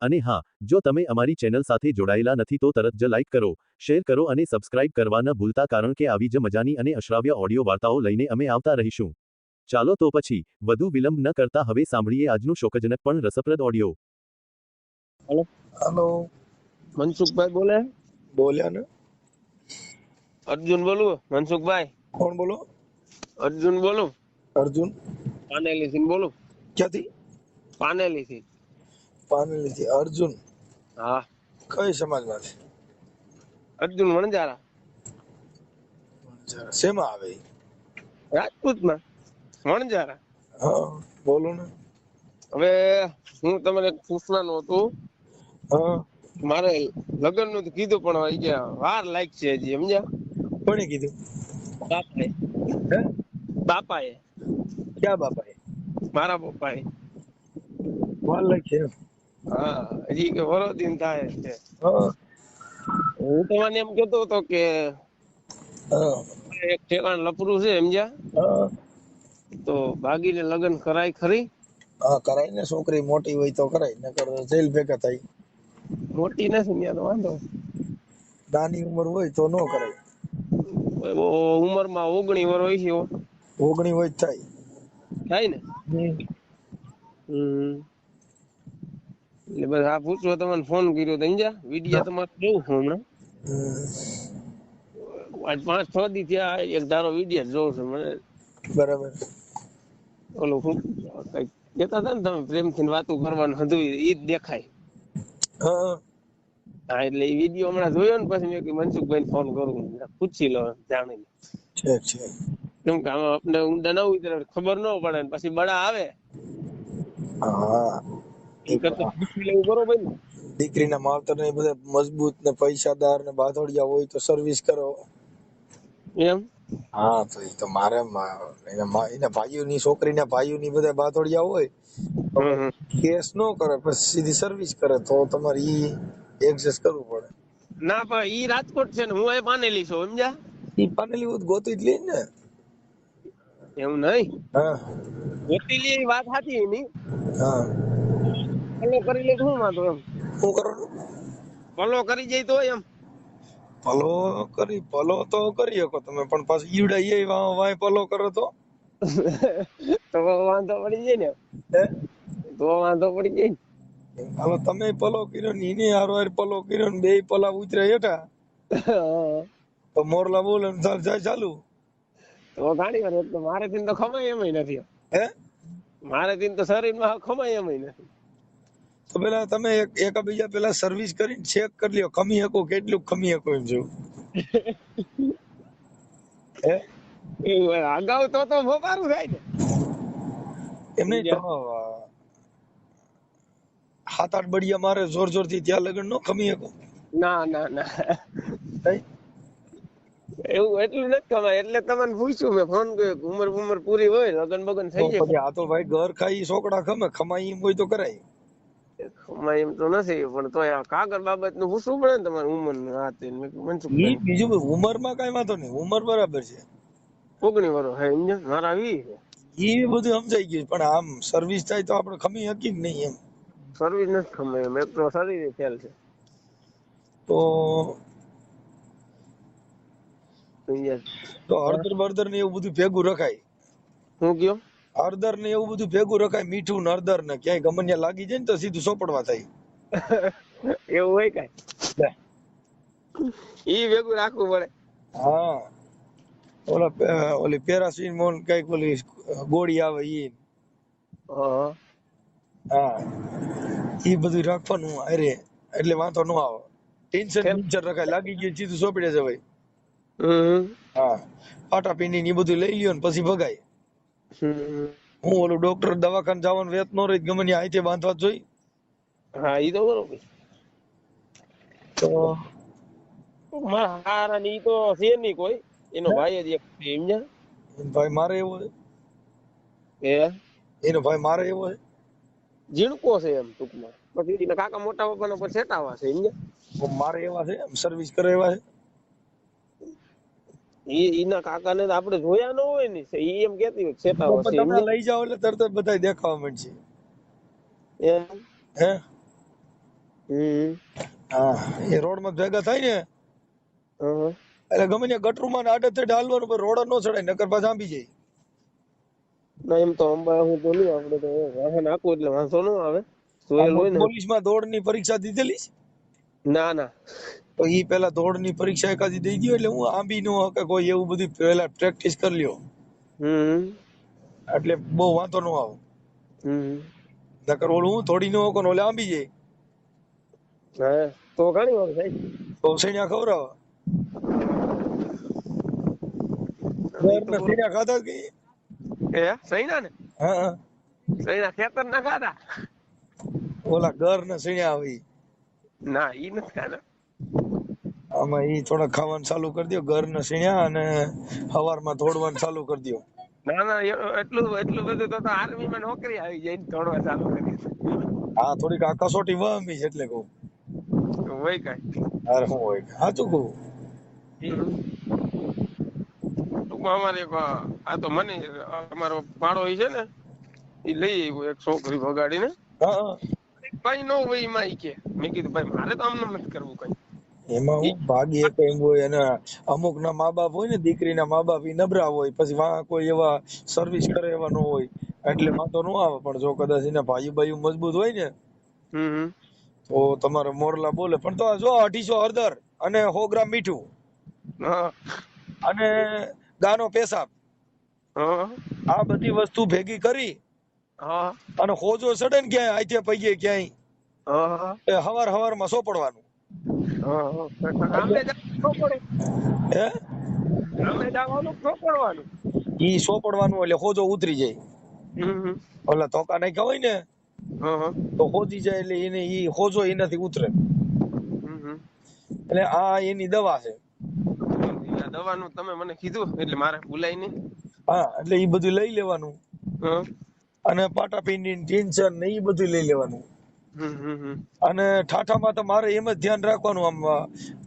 અને હા જો તમે અમારી ચેનલ સાથે જોડાયેલા નથી તો તરત જ લાઈક કરો શેર કરો અને સબસ્ક્રાઇબ કરવા ન ભૂલતા કારણ કે આવી જ મજાની અને અશ્રાવ્ય ઓડિયો વાર્તાઓ લઈને અમે આવતા રહીશું. ચાલો તો પછી વધુ વિલંબ ન કરતા હવે સાંભળીએ આજનું શોકજનક પણ રસપ્રદ ઓડિયો. હલો. મનસુખભાઈ બોલે? બોલ્યા ને. અર્જુન બોલું? મનસુખભાઈ? કોણ બોલો? અર્જુન બોલું? અર્જુન. પાનેલી થી બોલું? ક્યાંથી? પાનેલી થી પાનેલી થી અર્જુન હા. કઈ સમાજમાંથી અર્જુન વણજારા શેમાં આવે રાજપૂતમાં. વણજારા હા બોલો ને. હવે હું તમને પૂછવાનું હતું. હા. મારે લગ્નનું કીધું પણ કે વાર લાગશે હજી સમજ્યા? કોને કીધું? બાપાએ. બાપાએ. ક્યાં બાપાએ? મારા પપ્પાએ. વાર લાયક એમ? હા હજી કે વરોદીન થાય છે. હું. તમને એમ કેતો હતો કે એક ઠેકાણ લપરું છે સમજ્યા? તો ભાગીને લગ્ન કરાય ખરી? હા કરાય ને છોકરી મોટી હોય તો કરાય નકર જેલ ભેગા થાય. મોટી નથી ત્યાં તો વાંધો. નાની ઉંમર હોય તો નો કરાય. ઉંમરમાં ઓગણી વર હોય છે ઓગણી હોય થાય. થાય ને? હમ. એટલે બસ આ પૂછવા તમને ફોન કર્યો તો સમજ્યા? વિડિયા તમારે જોઉં છું હમણાં આજ પાંચ છ દી થયા એક ધારો વિડિયા જોઉં છું મને. બરાબર. ઓલું શું કંઈક કહેતા હતા ને તમે પ્રેમથી વાતો કરવાનું હતું એ જ દેખાય. હા. એટલે એ વીડિયો હમણાં જોયો ને પછી મેં મનસુખભાઈ ફોન કરું. પૂછી લો જાણીને. ઠીક છે કેમ કે આમાં આપણે ઊંડા ન ઉતરે ખબર ન પડે પછી બડા આવે. હા. દીકરીના માવતર ને બધા મજબૂત ને પૈસાદાર ને બાધોડિયા હોય તો સર્વિસ કરો. એમ? હા તો એ તો મારે એના ભાઈઓની છોકરીના ભાઈઓની બધા બાધોડિયા હોય. કેસ નો કરે પછી સીધી સર્વિસ કરે તો તમારે ઈ એડજસ્ટ કરવું પડે. ના પણ ઈ રાજકોટ છે ને હું એ પાનેલી છું સમજ્યા? ઈ પાનેલી હોય ગોતી જ લઈને ને. એવું નહીં? હા. ગોતીલી એ વાત સાચી એની. હા. પલો કરી લે શું વાંધો એમ. શું કરો પલો કરી જાય તો એમ. ભલો કરી ભલો તો કરી શકો તમે પણ પાછું ઈવડા એ વાંય ભલો કરો તો. તો વાંધો પડી જાય ને. તો વાંધો પડી જાય હાલો તમે પલો કર્યો ને એને હારો હાર પલો કર્યો ને બે પલા ઉતરે હેઠા. તો મોરલા બોલે તાર જાય ચાલુ તો ગાડી વાર એટલે મારે થી તો ખમાય એમ નથી. હે? મારે થી તો શરીરમાં ખમાય એમ નથી. તો પેલા તમે એક એકબીજા પેલા સર્વિસ કરીને ચેક કરી લ્યો ખમી શકો કેટલું ખમી શકો એમ જો. અગાઉ તો તો મોપારું થાય ને. એમને હાથ આઠ બડિયા મારે જોર જોરથી ત્યાં લગન નો ખમી શકો. ના ના ના. એવું એટલું નથી કમાય એટલે તમને પૂછ્યું મેં ફોન કર્યો ઉંમર ઉંમર પૂરી હોય લગન બગન થઈ જાય. આ તો ભાઈ ઘર ખાઈ છોકરા ખમે ખમાઈ એમ હોય તો કરાય. કમાય એમ તો નથી પણ તોય આ કાગળ બાબતનું પૂછવું પડે ને તમારે ઉંમરનું તે મનસુખ બીજું ઉંમરમાં કઈ વાંધો નહીં ઉંમર બરાબર છે. ઓગણી વર્ષ હે સમજ્યા? મારા વી છે. ઈ બધું સમજાઈ ગયું પણ આમ સર્વિસ થાય તો આપણે ખમી હકી નહીં એમ? સર્વિસ નથી ખમાય એમ એક તો શરીર છે. તો તો હળદર બળદર ને એવું બધું ભેગું રખાય? હું કયો? હળદર ને એવું બધું ભેગું રખાય મીઠું ને હળદર ને ક્યાંય ગમનિયા લાગી જાય ને તો સીધું સોપડવા થાય. એવું હોય કઈ? ઈ ભેગું રાખવું પડે. હા. ઓલા ઓલી ઓલી પેરાસીમોન કંઈક ઓલી ગોળી આવે ઈ. હા. ઈ બધું રાખવાનું અરે એટલે વાંધો ન આવે. ટેન્શન ટેન્શન રખાય લાગી ગયું સીધું સોપડે છે ભાઈ. હા. પાટા પીંડી ને બધું લઈ લ્યો ને પછી ભગાય. હું ઓલું ડોક્ટર દવાખાને જવાનું વેત નો રહી ગમે ત્યાં થી બાંધવા જ જોઈ. હા ઈ તો બરોબર. તો મારા હારા ની તો છે નહીં કોઈ. એનો ભાઈ જ એક છે એમ ભાઈ મારે એવો એ એનો ભાઈ મારે એવો છે. ઝીણકો છે એમ ટૂંકમાં. પછી કાકા મોટા પપ્પાના પર સેટાવા છે એમ મારે એવા છે સર્વિસ કરે એવા છે. ઈ કાકા ને આપડે આપણે જોયા ન હોય ને ઈ એમ કેતી હોય કે સેટાવા તો છે તમે સમજ્યા? લઈ જાઓ એટલે તરત જ બધા દેખાવા માંડશે. એમ? હે? હમ. હા એ રોડમાં ભેગા થાય ને. એટલે ગમે ત્યાં ગટરમાં ને આડે થઈને હાલવાનું પણ રોડ નો ચડાય નકર પાછા આંબી જાય. ના એમ તો અંબા હું નહીં આપણે તો વાહન આખું એટલે વાંધો ન આવે. પોલીસમાં દોડની પરીક્ષા દીધેલી છે? ના ના. તો ઈ પેલા દોડની પરીક્ષા એકાદી દઈ ગયો એટલે હું આંબી નો કે કોઈ એવું બધું પેલા પ્રેક્ટિસ કરી લ્યો. હમ. એટલે બહુ વાંધો ન આવો. હમ. નકર ઓલું હું થોડી નો કોને ઓલે આંબી જાય. હા તો ઘણી વાર થાય. તો સૈન્યા ખવરાવ સૈન્યા ખાધા કે? એ સૈના ને? હા. સૈના ખેતર ના ખાધા? ઓલા ઘર ના સૈન્યા આવી. ના ઈ નથી ખાના આમાં ઈ થોડા ખાવાનું ચાલુ કરી દો ઘર ને સીણ્યા અને હવારમાં દોડવાનું ચાલુ કરી દો ના ના એટલું એટલું બધું તો આર્મી માં નોકરી આવી જાય ને ચાલુ કરી હા થોડીક આ કસોટી વહમી છે એટલે કહું. હોય કઈ. અરે હું હોય સાચું કહું. ટૂંકમાં અમારે એક આ તો મને અમારો પાડો છે ને એ લઈ આવ્યો એક છોકરી વગાડીને. હા. હા. નો હોય એમાં કે. મેં કીધું ભાઈ મારે તો આમને નથી કરવું કઈ. એમાં હું ભાગી એક એમ હોય અને અમુક ના મા બાપ હોય ને દીકરીના મા બાપ ઈ નબળા હોય પછી વાં કોઈ એવા સર્વિસ કરે એવા નો હોય એટલે વાંધો નો આવે. પણ જો કદાચ એના ભાઈ ભાઈ મજબૂત હોય ને. તો તમારે મોરલા બોલે. પણ તો જો અઢીસો હળદર અને સો ગ્રામ મીઠું. અને ગાનો પેશાબ. આ બધી વસ્તુ ભેગી કરી અને હોજો ચડે ને ક્યાંય આઈથે પૈયે ક્યાંય. એ હવાર હવારમાં સોપડવાનું? ઈ સોપડવાનું એટલે હોજો ઉતરી જાય. ઓલા ધોકા નાખ્યા હોય ને તો હોજી જાય એટલે એને ઈ હોજો એનાથી ઉતરે. એટલે આ એની દવા છે. દવાનું તમે મને કીધું એટલે મારે ભૂલાય નહીં. હા એટલે ઈ બધું લઈ લેવાનું. હા. અને પાટાપિંડી ટેન્શન ને એ બધું લઈ લેવાનું. હમ હમ હમ. અને ઠાઠામાં તો મારે એમ જ ધ્યાન રાખવાનું આમ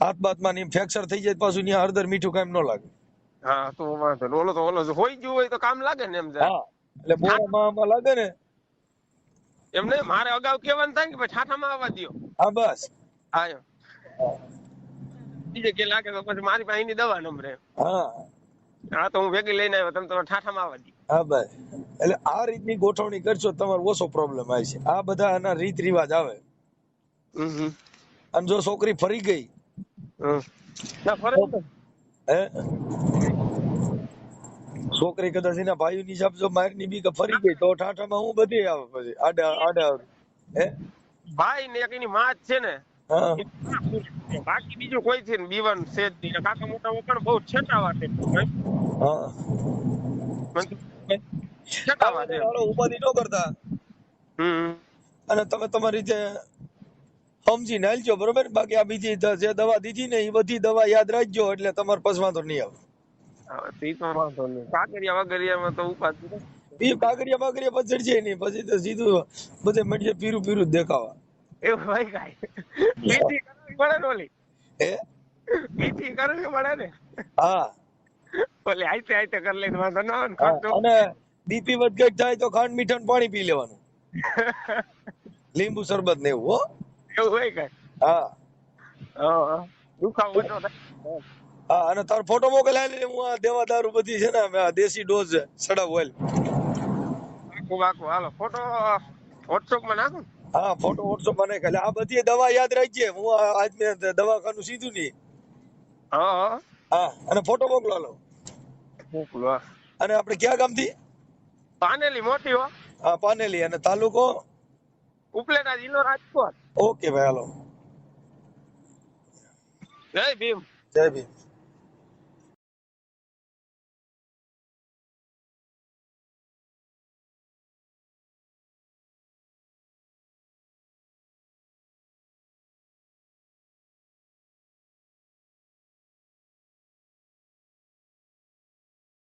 હાથ બાથમાં ને ફ્રેક્ચર થઈ જાય પાછું ત્યાં હળદર મીઠું કામ ન લાગે. હા તો વાંધો નહીં. ઓલો તો ઓલો હોય ગયું હોય તો કામ લાગે ને એમ. હા એટલે બોરામાં આમાં લાગે ને. એમ નહીં મારે અગાઉ કહેવાનું થાય કે ભાઈ ઠાઠામાં આવવા દ્યો. હા બસ. હા બીજે કે લાગે તો પછી મારી પાસે એની દવા નંબરે હા. હા તો હું ભેગી લઈને આવ્યો તમે તમારે ઠાઠામાં આવવા દ્યો. હા બસ એટલે આ રીતની ગોઠવણી કરશો તમારો ઓછો પ્રોબ્લેમ આવે છે. આ બધા એના રીત રિવાજ આવે. અને જો છોકરી ફરી ગઈ ના ફરે હે? છોકરી કદાચ એના ભાઈ ની હિસાબ જો મારની બી કે ફરી ગઈ તો ઠાઠામાં હું બધી આવે પછી? આડા આડા હે? ભાઈ ને એક એની માં છે ને બાકી બીજું કોઈ છે ને બીવન છે જ નહીં. કાકા મોટા પણ બહુ છેટાવા છે. હા. છે ઉપાધિ ન કરતા. અને તમે તમારી જે સમજીને હાલજો બરોબર? બાકી આ બીજી જે દવા દીધી ને એ બધી દવા યાદ રાખજો એટલે તમારે પછી વાંધો નહીં આવે. હવે તો વાંધો નહીં. કાકરિયા વગરિયામાં તો ઉપાધિ એ કાગડિયા બાગડિયા પછી છે નહીં. પછી તો સીધું બધે મટીએ પીરું પીરું જ દેખાવા. એવું ભાઈ કાઈ? બીજી કરવી પડે ને ઓલી? હે? બીજી કરવી પડે ને? હા. ઓલી આઈતે આઈતે કર લઈને વાંધો ન આવે ખર્ચો. અને બીપી વધઘટ થાય તો ખાંડ મીઠા પાણી પી લેવાનું. લીંબુ શરબત ને એવું હો. એવું હોય કઈ હા. દુખાવો ઓછો થાય. હા અને તારો ફોટો મોકલાય હું આ દેવા દારૂ બધી છે ને આ દેશી ડોઝ સડાવ ઓઇલ આખું આખું હાલો ફોટો વોટ્સઅપમાં નાખું હા ફોટો વોટ્સઅપમાં નાખ. એટલે આ બધી દવા યાદ રાખજે. હું આજ આજ મેં દવાખાનું સીધું નહીં. હા. હા અને ફોટો મોકલો લો મોકલો. અને આપણે ક્યાં ગામથી? પાનેલી મોટી હો. હા પાનેલી અને તાલુકો? ઉપલેટા જિલ્લો રાજકોટ. ઓકે ભાઈ હાલો. જય ભીમ. જય ભીમ.